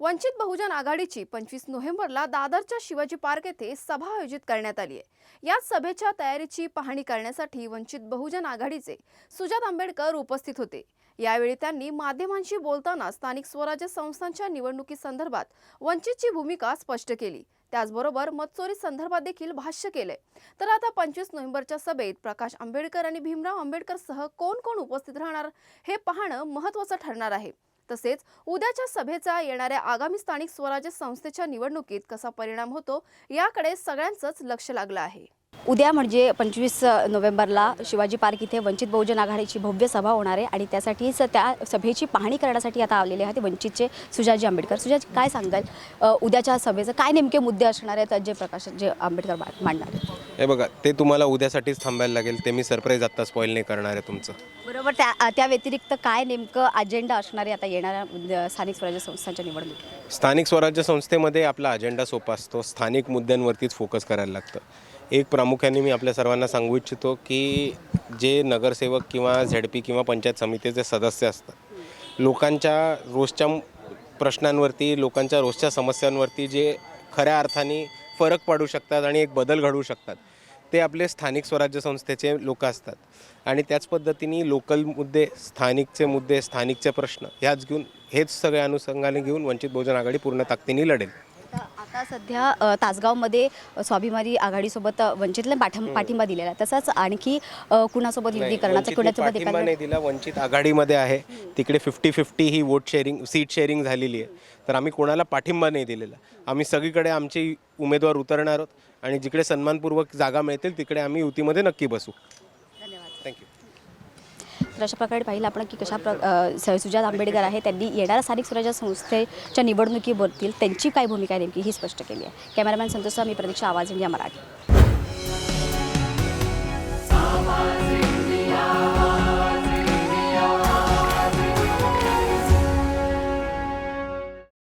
वंचित बहुजन आघाडीची पंचवीस नोव्हेंबरला दादरच्या शिवाजी पार्क येथे सभा आयोजित करण्यात आली आहे. या सभेच्या तयारीची पाहणी करण्यासाठी वंचित बहुजन आघाडीचे सुजात आंबेडकर उपस्थित होते. यावेळी त्यांनी माध्यमांशी बोलताना स्थानिक स्वराज्य संस्थांच्या निवडणुकीसंदर्भात वंचितची भूमिका स्पष्ट केली. त्याचबरोबर मतचोरी संदर्भात देखील भाष्य केले तर आता पंचवीस नोव्हेंबरच्या सभेत प्रकाश आंबेडकर आणि भीमराव आंबेडकर सह कोण कोण उपस्थित राहणार हे पाहणं महत्त्वाचं ठरणार आहे. तसेच उद्याच्या सभेचा येणाऱ्या आगामी स्थानिक स्वराज्य संस्थेच्या निवडणुकीत कसा परिणाम होतो याकडे सगळ्यांचंच लक्ष लागलं आहे. उद्या म्हणजे पंचवीस नोव्हेंबरला शिवाजी पार्क इथे वंचित बहुजन आघाडीची भव्य सभा होणार आहे आणि त्यासाठीच त्या सभेची पाहणी करण्यासाठी आता आलेले आहेत वंचितचे सुजाजी आंबेडकर. सुजाजी काय सांगाल? उद्याच्या सभेचं काय नेमके मुद्दे असणार आहेत जे प्रकाश जे आंबेडकर मांडणार आहेत? हे बघा ते तुम्हाला उद्यासाठीच थांबायला लागेल. ते मी सरप्राईज आत्ता स्पॉईल नाही करणार आहे तुमचं. बरोबर त्या त्या व्यतिरिक्त काय नेमकं अजेंडा असणार आहे आता येणाऱ्या उद्या स्थानिक स्वराज्य संस्थांच्या निवडणुकीत? स्थानिक स्वराज्य संस्थेमध्ये आपला अजेंडा सोपा असतो. स्थानिक मुद्द्यांवरतीच फोकस करायला लागतं. एक प्रामुख्याने मी आपल्या सर्वांना सांगू इच्छितो की जे नगरसेवक किंवा झेडपी किंवा पंचायत समितीचे सदस्य असतात लोकांच्या रोजच्या प्रश्नांवरती लोकांच्या रोजच्या समस्यांवरती जे खऱ्या अर्थाने फरक पाडू शकतात आणि एक बदल घडवू शकतात ते आपले स्थानिक स्वराज्य संस्थेचे लोक असतात. आणि त्याच पद्धतीने लोकल मुद्दे स्थानिकचे मुद्दे स्थानिकचे प्रश्न ह्याच घेऊन हेच सगळ्या अनुषंगाने घेऊन वंचित बहुजन आघाडी पूर्ण ताकदीने लढेल. आता सध्या तासगावमध्ये स्वाभिमानी आघाडीसोबत वंचितला पाठिं पाठिंबा दिलेला आहे. तसंच आणखी कुणासोबत युती करण्याचं कुणासोबत पाठिंबा एखादं नाही दिला वंचित आघाडीमध्ये आहे. तिकडे फिफ्टी फिफ्टी ही वोट शेअरिंग सीट शेअरिंग झालेली आहे. तर आम्ही कोणाला पाठिंबा नाही दिलेला. आम्ही सगळीकडे आमचे उमेदवार उतरणार आहोत आणि जिकडे सन्मानपूर्वक जागा मिळतील तिकडे आम्ही युतीमध्ये नक्की बसू. धन्यवाद. थँक्यू तर अशा प्रकारे पाहिलं आपण की कशा प्र स- सुजात आंबेडकर आहे. त्यांनी येणाऱ्या स्थानिक स्वराज्य संस्थेच्या निवडणुकीबद्दल त्यांची काय भूमिका नेमकी ही स्पष्ट केली आहे. कॅमेरामॅन संतोष मी प्रतीक्षा आवाज इंडिया मराठी.